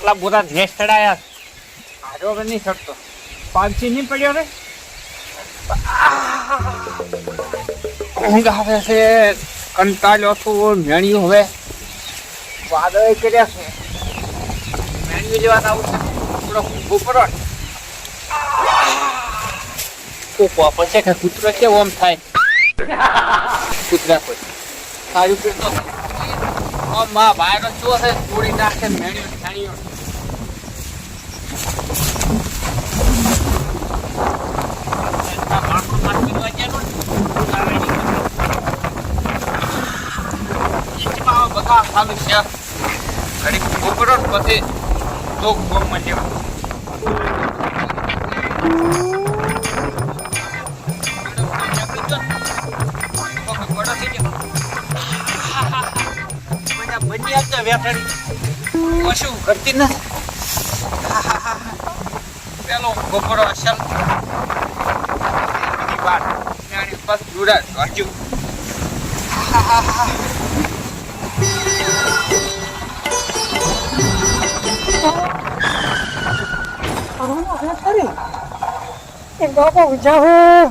આટલા બધા ભેંસ ચડાયા. આજો હવે નહીં ચડતો. પાંચી નહીં પડ્યો રે? ઊંઘ આવે છે. કંટાળ્યો છું મેણ્યું હવે. વાદળ કર્યા છે. મેણ્યું લેવા આવું છે. થોડો ઉપર કોકો છે કે કૂતરો કેવો આમ થાય. કૂતરા કોઈ. સારું પેટો ઓ માં ભાઈનો ચો છે તોડી નાખે મેણ્યું નું અત્યારનું બધા ચાલુ છે. ઉભરો ને પછી તો જેવું બની વેઠાડી કશું કરતી નથી? પેલો ગોપરો અસલ. બધી વાત. ત્યાંની બસ દુડા હજુ ઉજાવું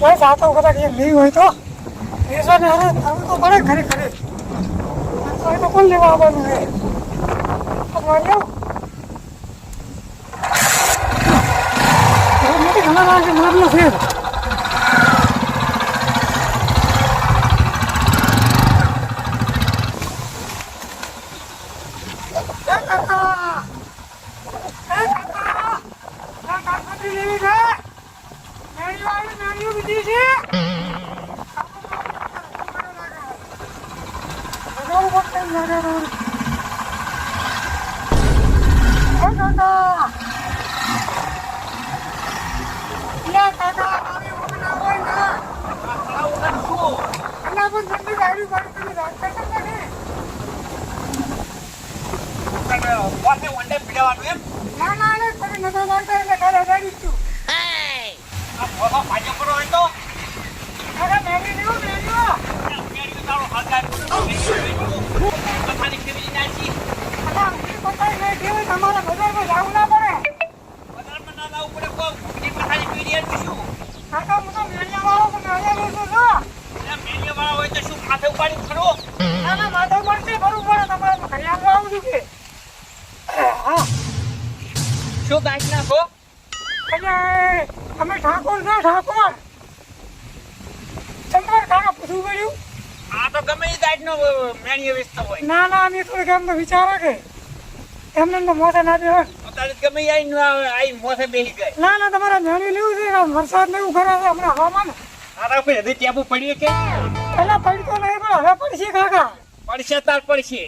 કોઈ વાતો કદાચ એ નહીં હોય તો. તમે તો પડે ખરી ખરી તો કોણ લેવા આવવાનું છે? ભગવાન ઘણા માણસે મારલો છે લેવી છે મેળવી આવી મેળવી બીજી છે Agora eu vou pegar, garoto. Ô, Cacá! લે, કાકા, મારી ઊંઘ ના હોય ને. અલા, પણ ઠંડી ગાડી વાળી પેલી રાખતા કેમ નથી? ના, ના, અલા, તમે નતા લાગતા એટલે ઘરે ગાડી જ છું. કાકા, મેરી લેવો, મેરી લેવો. અલા, ઊંઘી પતાઈ નહીં દેવી, તમારે બજારમાં જાવું ના પડે. કાકા, હું તો મેળિયાવાળો છું, મેળિયા બેસું છું. ના, ના, માથે પડશે, ભરવું પડે તમારે. ઘરે આવવા આવું છું કે. શું ગાંઠ નાખો? અરે અમે ઠાકોર છો ઠાકોર. ચંદ્ર કાકા પૂછવું પડ્યું? આ તો ગમે એ નો વેચતો હોય. ના ના અમે થોડીક એમ તો વિચારો કે એમને એમ તો મોઢે ના દેવા અત્યારે ગમે એ આઈને આઈ મોથે બેસી ગઈ ના ના તમારે મેળવી લેવું છે વરસાદ ને એવું કરે છે હમણાં હવામાન. આરા કોઈ હજી ટેબુ પડ્યું કે? પહેલા પડતો નહીં પણ હવે પડશે કાકા. પડશે તાર પડશે.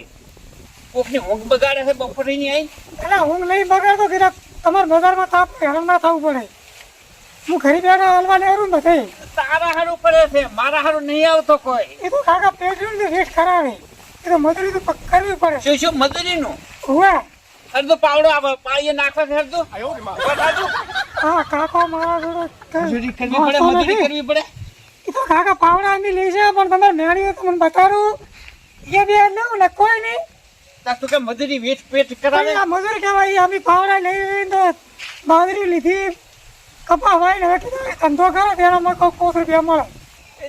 કોકની ઊંઘ બગાડે છે બપોરે ની આઈ? પેલા ઊંઘ નહીં બગાડતો કે તમારે બજારમાં તાપ હેરાન ના થવું પડે. હું ઘરે બેઠા હલવા ને હરું નથી તારા હારું પડે છે મારા હારું નહીં આવતો કોઈ. એ તો કાકા પેટ્રોલ ને રેટ કરાવે. એ તો મજૂરી તો કરવી પડે. શું શું મજૂરી નું હુએ અડધો પાવડો આવે પાળીએ નાખવા છે અડધો. હા કાકો મારા જોડે મજૂરી કરવી પડે મજૂરી કરવી પડે? એ તો કાકા પાવડા અમે લઈ છે પણ તમે તો મને બતાડું. એ બે લઉં ને કોઈ નહીં. તું કે મજૂરી વેઠ પેટ કરાવે? આ મજૂર કહેવાય અમે પાવડા લઈ લઈને તો બાજરી લીધી. કપા વાય ને વેઠી. ધંધો કરે તેનામાં કોઈ પોસ રૂપિયા મળે.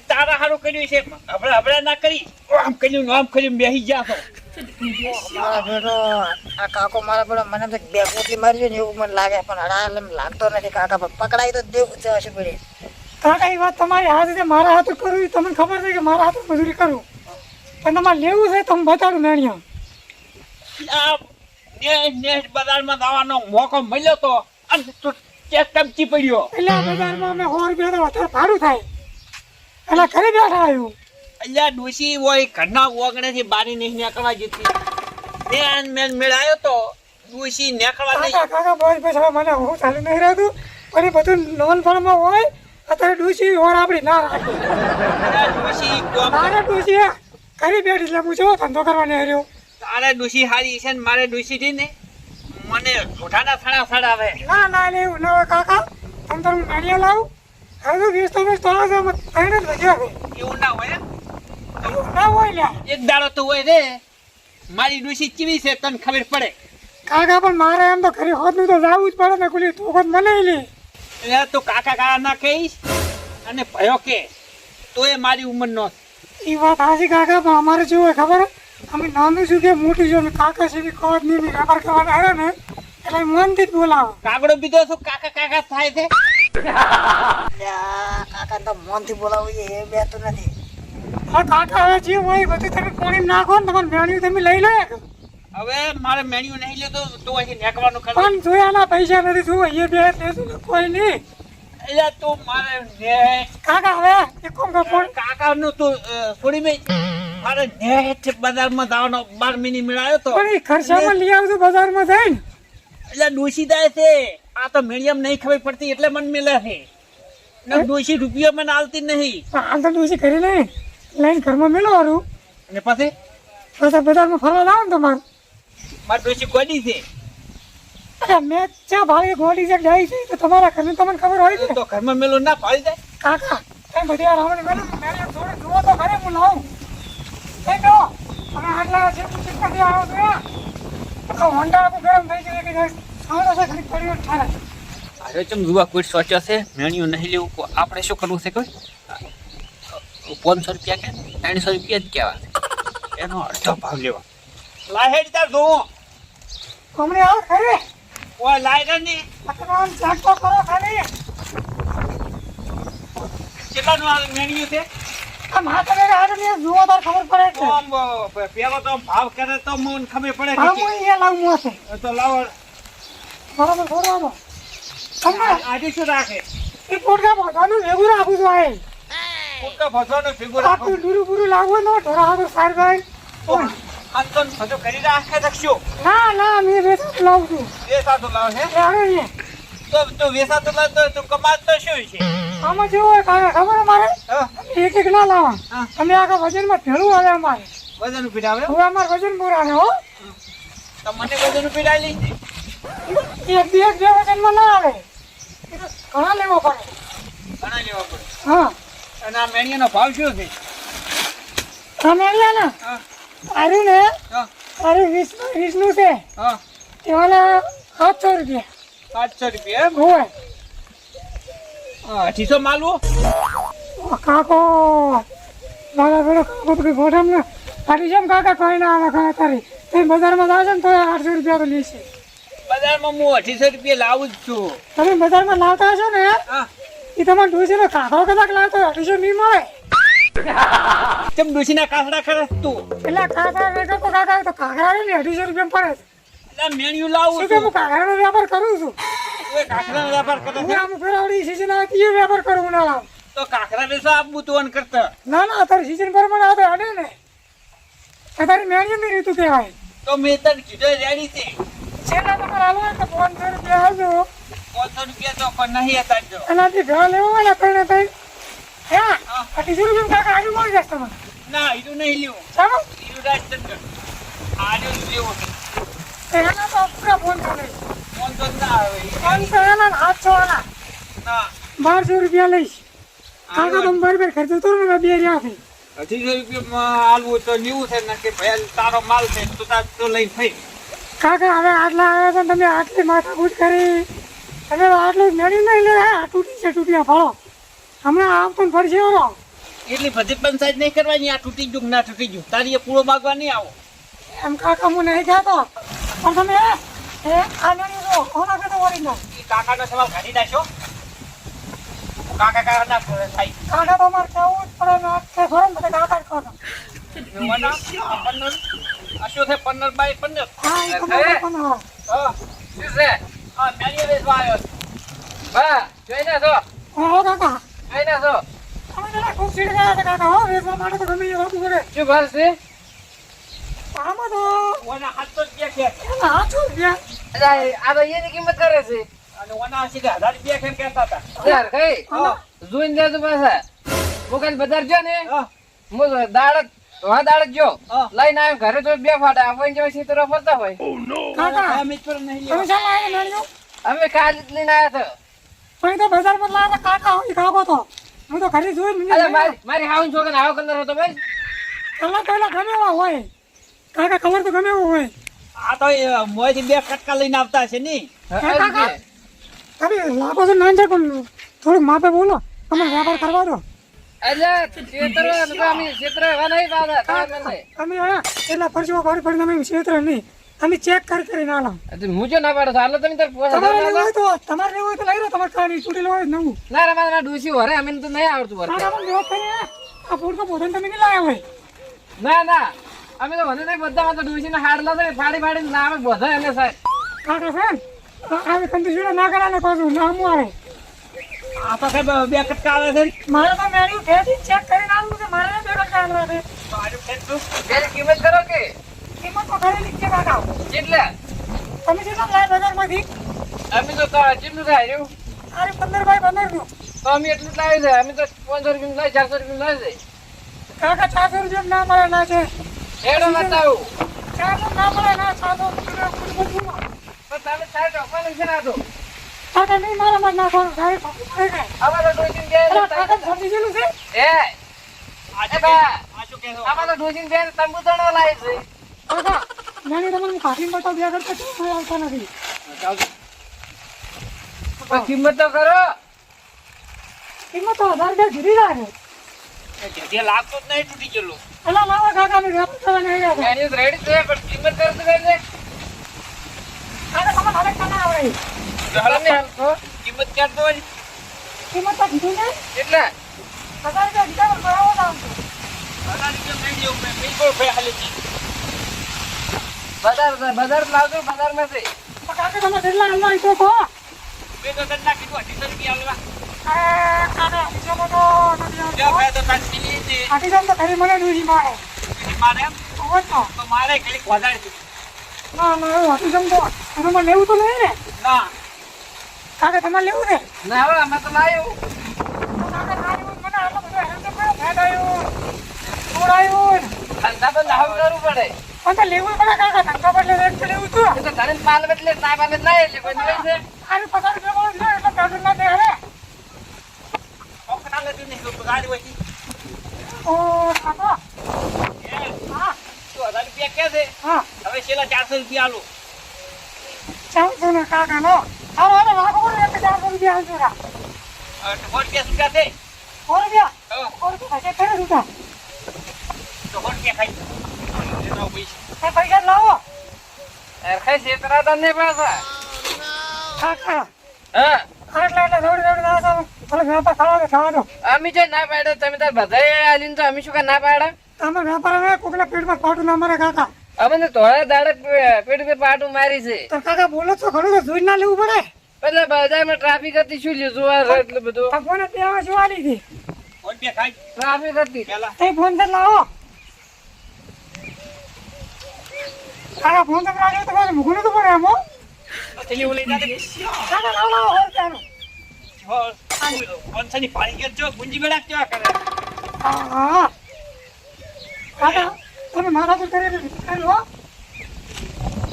તારા હારું કર્યું છે આપણે આપણે ના કરી? આમ કર્યું ને આમ કર્યું બેસી ગયા છો મારા બેટો આ કાકો મારા બેટો મને તો બે પોટલી મારી છે ને એવું મને લાગે પણ હડા એમ લાગતો નથી. કાકા પણ પકડાઈ તો દેવું છે હશે પડી કાકા એ વાત તમારી હાથ રીતે મારા હાથ કરવું તમને ખબર છે કે મારા હાથ મજૂરી કરું? પણ તમારે લેવું છે તમે બતાડું મેણિયા. બજારમાં જવાનો મોકો મળ્યો તો અને ચેક ટમચી પડ્યો. એટલે બજારમાં અમે સો રૂપિયા તો વધારે ભાડું થાય. એટલે ઘરે બેઠા આવ્યું. અલ્યા ડોશી હોય ઘરના ઓગણેથી બારી નહીં નીકળવા જતી મેં મેં મેળાયો તો ડોશી નીકળવા નહીં. કાકા કાકા બસ બસ હવે મને હું ચાલુ નહીં રહેતું પણ એ બધું લોન ફળમાં હોય અત્યારે ડૂસી ઓર આપણી ના રાખે. મારે ડૂસી ઘરે બેઠી એટલે હું જો ધંધો કરવાની હર્યો. તારે ડોશી હારી છે ને મારે ડોશી થી ને મને જોઠાના થડા થડાવે ના ના એવું ના હોય કાકા. તમ તમે નાળિયા લાવું. હવે તો વીસ તો વીસ તો આવશે છે જ વધ્યા એવું ના હોય એવું ના હોય લ્યા. એક દાડો તો હોય રે. મારી ડોશી ચીવી છે તને ખબર પડે? કાકા પણ મારે એમ તો ઘરે હોતનું તો જવું જ પડે ને કુલી. તું મને લે. એટલે તું કાકા કાકા ના કહીશ અને ભયો કે તો એ મારી ઉંમરનો એ વાત હાજી કાકા પણ અમારે શું હોય ખબર? અમે નાનું છું કે મોટું છું કાકા છે કોટની નહીં ખબર વેપાર કરવાના ને એટલે મનથી જ બોલાવો. કાગડો બીજો શું કાકા કાકા થાય છે? કાકા તો મનથી બોલાવું છે એ બે તો નથી. હા કાકા હવે જે હોય બધી બધું તમે કોણી નાખો ને તમારે મેળવી તમે લઈ લો એક. હવે મારે મેન્યુ નહીં લેતો તું અહીં નેકવાનું કર પણ જોયાના પૈસા નથી શું એ બે કોઈ નહીં. એટલે તું મારે ને કાકા હવે એ કોમ કરો કાકાનું તું છોડી મેં. મારે નેટ બજારમાં જવાનો બાર મિનિટ મેળાયો તો. પણ ખર્ચામાં લઈ આવજો બજારમાં જઈને. એટલે જાય છે. આ તો મીડિયમ નહીં ખબર પડતી એટલે મન મેલે છે. ને ડોશી રૂપિયા મને આલતી નહીં. આમ તો ડોસી કરી લઈને લઈને ઘરમાં મેળવવાનું. અને પછી? પછી બજારમાં ફરવા લાવો ને તમારે. મારી ડોશી ગોડી છે? અરે મેં ચા ભાવે ગોળી છે જાય છે તો તમારા ઘરને તમને ખબર હોય ને તો ઘરમાં મેલો ના પાડી દે કાકા તમે બધી આ રાવણ મેલો મેળો જોડે જુઓ તો ઘરે હું લાવું. એ તો અમે આટલા છે ચિંતાથી આવો તો તો હોન્ડા આખું ગરમ થઈ જાય કે સાવડા છે ખરી પડ્યો ઠારે અરે ચમ જુવા કોઈ સોચ્યો છે? મેણ્યું નહીં લેવું આપણે શું કરવું છે કોઈ? પાંચસો રૂપિયા કે? ત્રણસો રૂપિયા જ કહેવા એનો અડધો ભાવ લેવા લાહેડ તાર જોવો હમણે આવો ખરે. ઓય લાયરા ની. પકડવાનું ચેક કરો ખાલી કેટલાનું આ મેન્યુ છે? આ માથે મેરે હાથ ને જુઓ તો ખબર પડે છે અ, પેલો તો ભાવ કરે તો મને ખબર પડે હા કે હું અહીંયા લાવું હશે. કે- તો લાવો. બરાબર છોડવાનો તમને આજે શું રાખે? એ પોટકા પોતાનું ભેગું રાખું છું આ કુટકા ભસવાનો ફિગર રાખો આટલું ડૂરું બુરું લાગવું ન ઢોરા હાથું સાર ગાય હાથ તો બધું કરી રાખે શકશો ના ના મેં વેસા લાવું છું. વેસા તો લાવ છે આવે ને. તો તું વેસાતો લાવ તો તું કમાત તો શું છે? આમાં જેવું હોય કાકા ખબર મારે એક એક ના લાવવા. હા. અમે આખા વજનમાં ભેળું આવે અમારે. વજન પીડાવે હવે અમારે વજન બોરાને હો. તો મને વજન પીડાઈ લીધી એક બે એક બે વજનમાં ના આવે. ઘણા લેવો પડે. ઘણા લેવા પડે. હા. અને આ મેણિયાનો ભાવ શું છે? આ અહીંયા હા. આર્યું ને હા. વિષ્ણુ વિષ્ણુ છે. તેવાના સાતસો રૂપિયા. સાતસો રૂપિયા હોય. અઢીસો માલવો કાકો દાદા પેલો કાકો તો ગોઠમ ને. પાટી જેમ કાકા કોઈ ના આવે કાકા તારી તે બજારમાં જાવ ને તો આઠસો રૂપિયા તો લેશે. બજારમાં હું અઢીસો રૂપિયા લાવું જ છું. તમે બજારમાં લાવતા હશો ને? એ તમારે ડોસીનો કાકો કદાચ લાવતો અઢીસો નહીં મળે. તેમ ડોશીના કાસડા કરે તું? એટલે કાકા વેચો તો કાકા તો કાકા ને અઢીસો રૂપિયા પડે એટલે મેણિયું લાવું છું. હું કાકાનો વ્યાપાર કરું છું? કાકરાનો વેપાર કરે હું આમ ફેરાવડી સીઝન આવતી એ વ્યાપાર કરું ના તો કાકરા વેસો આપવું તું અન કરતા. ના ના અત્યારે સીઝન પર મને આતો અડે ને. અત્યારે મેળવી રીતું કહેવાય. તો મેં તને કીધો રેડી છે. છેલ્લા આવો હોય તો ફોન રૂપિયા આવજો પાંચસો રૂપિયા તો પણ નહીં હતા એનાથી ઘણા લેવો ને કઈ ને કઈ હા અઢીસો રૂપિયા કાકા આવી મળી જશે તમને. ના હીરું નહીં લેવું. ચાલો હીરું રાજચંદ્ર. આજો લેવો એના તો પૂરા ફોન કરે. પાંચસો જ ના આવે. ઈ પાંચસો એના ને આઠસો એના ના. બારસો રૂપિયા લઈશ. કાકા તમે બરાબર ખર્ચો તો ને બે રહ્યાથી અઢીસો રૂપિયામાં આલવું તો લેવું છે ને કે ભાઈ તારો માલ છે તો તાર તો લઈ ફરી. કાકા હવે આટલા આવ્યા છે તમે આટલી માથાકૂટ કરી. તમે તો આટલું મેળવી નહીં લે આ તૂટી છે તૂટ્યા ફળો. હમણાં આવતો ફરશે એવો એટલી બધી પંચાયત નહીં કરવાની આ તૂટી ગયું ના તૂટી ગયું? તારી એ પૂરો માગવા નહીં આવો. એમ કાકા હું નહીં જાતો પણ તમે એ આ જો કોના કહેતો વળી ના કાકાનો સવાલ કાઢી નાખ્યો? કાકા કાકા થાય. કાકા તો અમારે કેવું જ પડે ના કે ને બધા કાકા જ પન્નર? આ થે છે પન્નર બાય પન્નર? હા તો બરાબર હા. શું છે? હા મેળીએ વેચવા આવ્યો. હા જોઈને છો હા કાકા. સીડ ગયા હતા કાકા હો વેચવા માટે તો ગમે એ હોતું પડે શું ભાવ છે આમાં તો ઓના હાથસો રૂપિયા છે એના હાથો રૂપિયા આ તો એની કિંમત કરે છે અને ઓના સીધા હજાર રૂપિયા કેમ કહેતા હતા યાર કઈ જોઈને દેજો પાછા હું બજાર ગયો ને ઘરે તો બે ફાટા આપણને જો સીતરો ફરતા હોય અમે કાલે લઈને આવ્યા પણ તો બજાર પર લાવ્યા કાકા કાકો તો. હું તો ઘરે જોઈ મને મારી મારી હાઉન છોકરા આવો કલર હતો ભાઈ. કલર કલાક ગમે એવો હોય. કાકા કલર તો ગમે એવો હોય. આ તો એ મોંએથી બે કટકા લઈને આવતા હશે નહીં અરે તમે લાભો તો ના છે પણ થોડુંક માપે બોલો. તમે વેપાર કરવા દો. એટલે ક્ષેત્ર અમે ક્ષેત્ર એવા નહીં તમે અમે એટલા પરચો પાડી પડી તમે ક્ષેત્ર નહીં. અમે ચેક કરી કરીને આલા લાવ. હું જો ના પાડો હાલો તમે તાર પોસા તમારે ના લેવું હોય તો તમારે લેવું હોય તો લઈ લો તમારે કાંઈ છૂટેલું હોય નવું. ના રે મારા ડૂસી વરે અમે તો નહીં આવડતું વરે કાકા મને લેવા કરી આ ફૂડ તો પોતાને તમે નહીં લાવ્યા હોય. ના ના અમે તો વધુ નહીં બધા તો ડૂસી ને હાડ લાવે ફાડી ફાડી ના આવે બધા એને સાહેબ. કાકા સાહેબ આવે કંદીશીડા ના કરાને પાછું ના મારે આ તો સાહેબ બે કટકા આવે છે. મારે તો મેન્યુ ફેરથી ચેક કરીને આવું કે મારે બે ટકા આલવા છે? તો ફેર કિંમત કરો કે? કિંમત ખરી છે કાકા કેટલે તમે કેટલા લાય બજારમાંથી? અમે તો તો કેટલું થાય રહ્યું. અરે પંદર બાય પંદરનું. તો અમે એટલું જ લાવી દે અમે તો પંદર રૂપિયા લાવી ચારસો રૂપિયા લાવી દે કાકા ચારસો રૂપિયા ના મળે ના છે. એડો બતાવું ચારસો ના મળે ના ચારસો રૂપિયા તમે સાહેબ ડોક્ટર છે ના તો. કાકા નહીં મારા માં સાહેબ પકડી પડે કાંઈ. અમારો ડોસીને અલા, બે કાકા સમજી ગયેલું છે? એ. આ બા. આ શું કહેશો? અમારો ડોસીને બે તંબુ તણો લાવી છે. કાકા નાની તમને કાકી બતાવ બે કરતા કેમ આવતા નથી કિંમત તો કરો કિંમત તો હજાર રૂપિયા જુદી લાગે જે લાગતું જ નહીં તૂટી ગયેલું અલા લાવા કાકા મેં નહીં. એની રેડી છે પણ કિંમત કરો કઈ કાકા તમે મારે આવડે કિંમત ક્યાં તો કિંમત તો કીધું ને કેટલા હજાર રૂપિયા દીધા પણ બરાબર દામ છે. રૂપિયા થઈ ગયું. મેં બિલકુલ ફે હાલી. બજાર બજાર લાવજો બજાર તો કાકા તમે કેટલા હાલવા ઈચ્છો છો? મેં તો તને ના કીધું, અઢીસો રૂપિયા હાલવા. નથી મારે. મારે એમ? ખબર તો. તો મારે ખાલી વધારે. ના ના અઢીસો તો તમારે લેવું તો નહીં ને? ના. કાકા તમારે લેવું ને ના હવે અમે તો લાવ્યું. તો કાકા ના મને આટલો બધો હેરાન તો ભેટ આવ્યું, ફૂડ આવ્યું. ધંધા તો લાવ કરવું પડે. હવે છેલ્લા ચારસો રૂપિયા આલું. ને કાકા નો રા. હા, તો ખાઈ પૈસા લાવો. અરખાઈ છેતરા તને પાછા. કાકા હા? ના જાવ અમે જો ના પાડે તમે તાર બધાએ આલીને તો અમે શું કા ના પાડે? તમે વ્યાપાર હવે કોકના પેટમાં પાટું ના મારે કાકા અમે તો થોડા દાડે પે- પેટ પે પાટું મારી છે. તો કાકા બોલો છો ઘણું તો જોઈ ના લેવું પડે. એટલે બજારમાં ટ્રાફિક હતી શું લીધું આ એટલું બધું? ફોન શું આલી હતી. સો રૂપિયા ખાઈ. ટ્રાફિક હતી. પેલા. તે ફોન તો લાવો. કાકા ફોન તો લાગે તો પાછું મૂકવું નતું પડે એમ થેલી ઓલી જાતે ના ના ના હોલ ચાલો પંચાની પાણી છો ગુંજી બેડા કેવા કરે? હા કાકા તમે મારા તો કરે કરી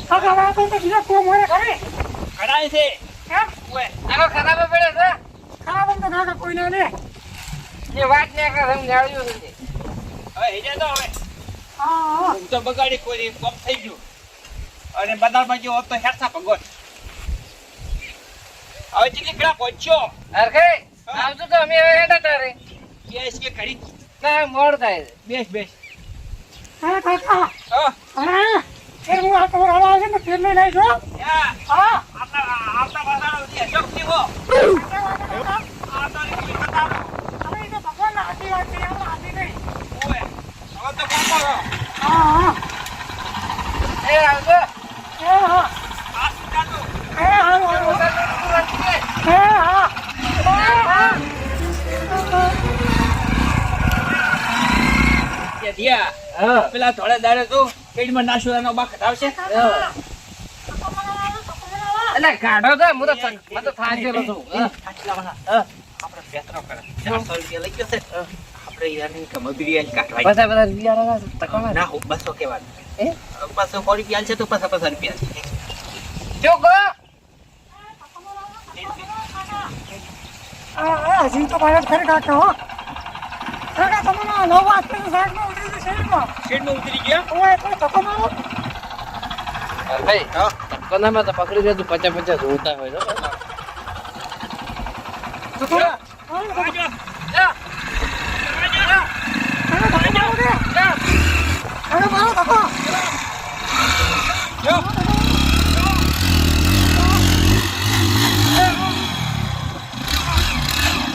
કાકા આ તો બીજા કો મોરે ખરે કડાય છે. કેમ ઓય આનો ખરાબ પડે છે. ખરાબ તો કાકા કોઈ ના. લે એ વાત ને આખા સમજાવ્યું છે હવે હેજે તો હવે. હા તો બગાડી કોઈ કોમ થઈ ગયું. અને ગયો હોત તો હેરસા ભગવાન હવે જેટલી ગ્રાફ પહોંચ્યો. અરખે આવજો તો અમે હવે હેડા તારે બેસ કે ખડી ના મોડ થાય છે. બેસ બેસ. હા કાકા હા. હા ફેર હું આ તમારા આવા આવશે ને ફેર લઈ લઈ જો હા. આપણા આપણા ભાષાનો જે અશોક જીવો કાકા આવતા રીતે બતાવો. હવે એ તો ભગવાનના હાથી વાત છે આપણે હાથી નહીં. ઓય હવે તો કોમ કરો હા હા. એ આવજો. પેલા થોડા દાડે તો પેટમાં નાશુરાનો બા ખટાવશે એટલે કાઢો તો હું તો હું તો થાકેલો છું. આપણે પેત્રો કરે. ચારસો રૂપિયા લઈ જશે આપણે યારની કમબરી આજ બધા બધા રૂપિયા. ના બસો કેવાનું એ? બસો સો રૂપિયા છે તો પાછા પચાસ રૂપિયા છે. જો ગો હા હા હજી તો મારે ખરી કાકા હો કાકા તમને આ નવ વાત કરીને સાઈડમાં ઉતરી ગયું શેરીમાં. શેડમાં ઉતરી ગયા ઓય, મારો. ભાઈ કોનામાં તો પકડી દે તું પચાસ પચાસ જોતા હોય તો ધક્કો મારો. હા, ધક્કો. આજો. કાકા, ધક્કો મારો કે? કાકા, મારો ધક્કો. જો.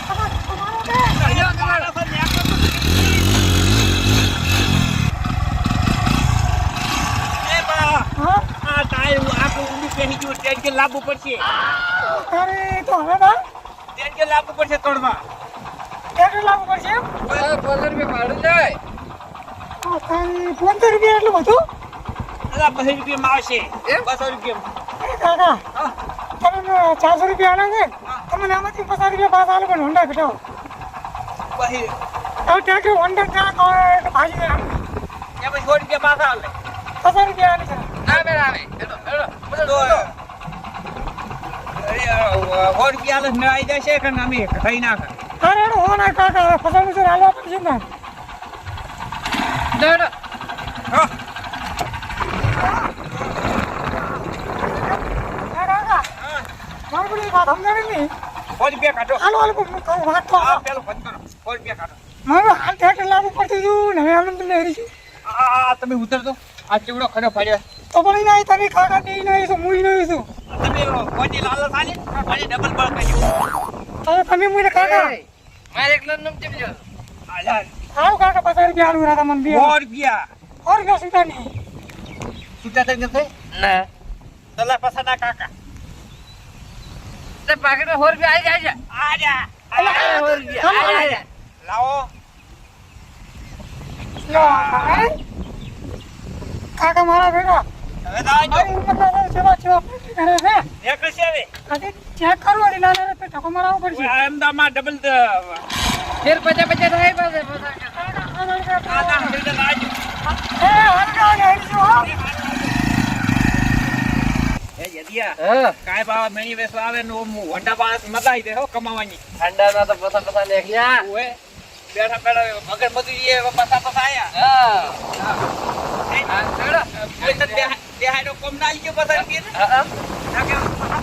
કાકા, ધક્કો મારો કે? એ બા, હા? આ ટાયર આખું ઊંડું બેસી ગયું ટ્રેન કે લાવવું પડશે. અરે, તો હવે બા, ટ્રેન કે લાવવું પડશે તોડમાં કેટલું લાવવું પડશે એમ? પંદર રૂપિયા ભાડું જાય. પંદર રૂપિયા એટલું બધું? અલા બસો રૂપિયામાં આવશે. એમ? બસો રૂપિયા કાકા, તમે ચારસો રૂપિયા આના છે તમને આમાંથી પચાસ રૂપિયા પાસ આલો પણ હોન્ડા ઘટાડો પછી હવે ટ્રેક્ટર હોન્ડા કહો ભાજી આમ પછી સો રૂપિયા પાછા આવે પચાસ રૂપિયા આલે છે આવે આવે રૂપિયા મેં આવી ના રૂપિયા ને રૂપિયા રૂપિયા ને છું. તમે ઉતરતો આ ચીવડો ખરો ફાડ્યો તો પણ નહીં તમે કાકા નહીં નહીં છું હું નહીં છું તમે કોઈ લાલ સાલી ફાડી ડબલ બળ કરી હવે તમે મને કાકા? મારે એકલા નામ ચીપજો આલા આવ કાકા પચાસ રૂપિયા આલુ રાતા મને બે. સો રૂપિયા ઓર રૂપિયા સુતા નહીં સુતા થઈ નથી ના. તલા પસા ના કાકા. તે પાકેટ સો રૂપિયા આવી જાય આજા. સો રૂપિયા લાવો. લો, કાકા. મારા બેટા હવે છે આજે ચેક કરવું એટલે ના મારવો પડશે. અમદાવાદમાં ડબલ ફેર થાય કાકા. આના હંડ્રેડ હલકા ને એ જદિયા કાય બાવા મેણી વેસવા આવે ને ઓમ વંડા પાસ મતાઈ દે હો કમાવાની. ઠંડા ના તો પસા પસા લેખ્યા ઓએ બેઠા બેઠા મગર મજૂરી પસા પસા આયા. હા. હા. કોઈ તો દેહાડો કોમ ના આલી ગયો પસા રૂપિયા હા.